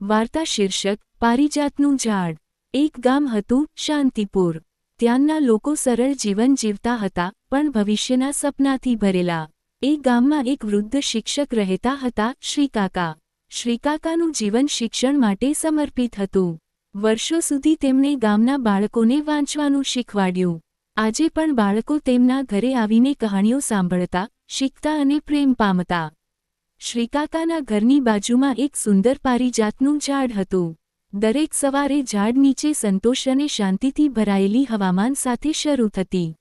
વાર્તા શીર્ષક, પારિજાતનું ઝાડ. એક ગામ હતું શાંતિપુર. ત્યાંના લોકો સરળ જીવન જીવતા હતા, પણ ભવિષ્યના સપનાથી ભરેલા. એ ગામમાં એક વૃદ્ધ શિક્ષક રહેતા હતા, શ્રીકાકા. શ્રીકાકાનું જીવન શિક્ષણ માટે સમર્પિત હતું. વર્ષો સુધી તેમણે ગામના બાળકોને વાંચવાનું શીખવાડ્યું. આજે પણ બાળકો તેમના ઘરે આવીને કહાણીઓ સાંભળતા, શીખતા અને પ્રેમ પામતા. શ્રીકાકાના ઘરની બાજુમાં એક સુંદર પારિજાતનું ઝાડ હતું. દરેક સવારે ઝાડ નીચે સંતોષ અને શાંતિથી ભરાયેલી હવામાન સાથે શરૂ થતી.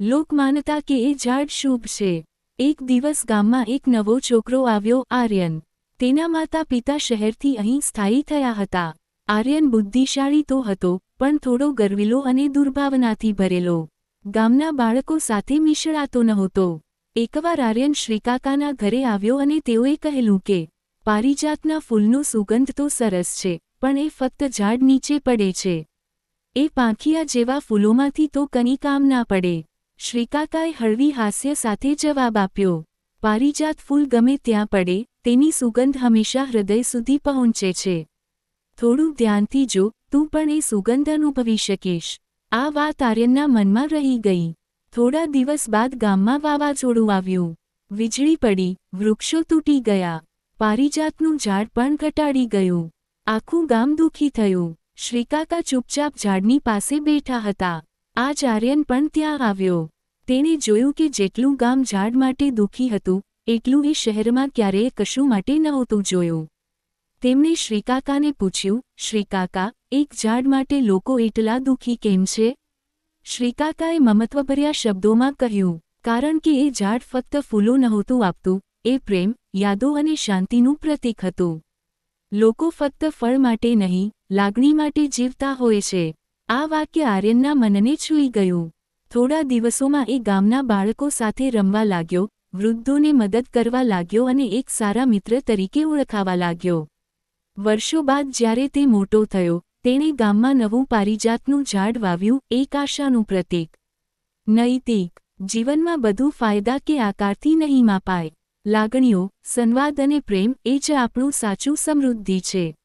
લોક માનતા કે એ ઝાડ શુભ છે. એક દિવસ ગામમાં એક નવો છોકરો આવ્યો, આર્યન. તેના માતા પિતા શહેરથી અહીં સ્થાયી થયા હતા. આર્યન બુદ્ધિશાળી તો હતો, પણ થોડો ગરવીલો અને દુર્ભાવનાથી ભરેલો. ગામના બાળકો સાથે મિશળાતો નહોતો. એકવાર આર્યન શ્રીકાકાના ઘરે આવ્યો અને તેઓએ કહેલું કે, પારિજાતના ફૂલનો સુગંધ તો સરસ છે, પણ એ ફક્ત ઝાડ નીચે પડે છે. એ પાંખિયા જેવા ફૂલોમાંથી તો કની કામ ના પડે. શ્રીકાકાએ હળવી હાસ્ય સાથે જવાબ આપ્યો, પારિજાત ફૂલ ગમે ત્યાં પડે, તેની સુગંધ હંમેશા હૃદય સુધી પહોંચે છે. થોડું ધ્યાનથી જો, તું પણ એ સુગંધ અનુભવી શકીશ. આ વાત આર્યનના મનમાં રહી ગઈ. થોડા દિવસ બાદ ગામમાં વાવાઝોડું આવ્યું. વીજળી પડી, વૃક્ષો તૂટી ગયા. પારિજાતનું ઝાડ પણ ઘટાડી ગયું. આખું ગામ દુઃખી થયું. શ્રીકાકા ચૂપચાપ ઝાડની પાસે બેઠા હતા. આજ આર્યન પણ ત્યાં આવ્યો. તેણે જોયું કે જેટલું ગામ ઝાડ માટે દુઃખી હતું, એટલું એ શહેરમાં ક્યારેય કશું માટે નહોતું જોયું. તેમણે શ્રીકાકાને પૂછ્યું, શ્રીકાકા, એક ઝાડ માટે લોકો એટલા દુઃખી કેમ છે? શ્રીકાકાએ મમત્વભર્યા શબ્દોમાં કહ્યું, કારણ કે એ ઝાડ ફક્ત ફૂલો નહોતું આપતું, એ પ્રેમ, યાદો અને શાંતિનું પ્રતીક હતું. લોકો ફક્ત ફળ માટે નહીં, લાગણી માટે જીવતા હોય છે. આ વાક્ય આર્યનના મનને છૂઈ ગયું. થોડા દિવસોમાં એ ગામના બાળકો સાથે રમવા લાગ્યો, વૃદ્ધોને મદદ કરવા લાગ્યો અને એક સારા મિત્ર તરીકે ઓળખાવા લાગ્યો. વર્ષો બાદ જ્યારે તે મોટો થયો તેણે ગામમાં નવું પારિજાતનું ઝાડ વાવ્યું, એક આશાનું પ્રતીક. નૈતિક. જીવનમાં બધું ફાયદા કે આકારથી નહીં માપાય. લાગણીઓ, સંવાદ અને પ્રેમ એ જ આપણું સાચું સમૃદ્ધિ છે.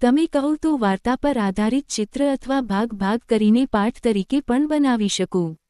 તમે કહો તો વાર્તા પર આધારિત ચિત્ર અથવા ભાગ ભાગ કરીને પાઠ તરીકે પણ બનાવી શકું.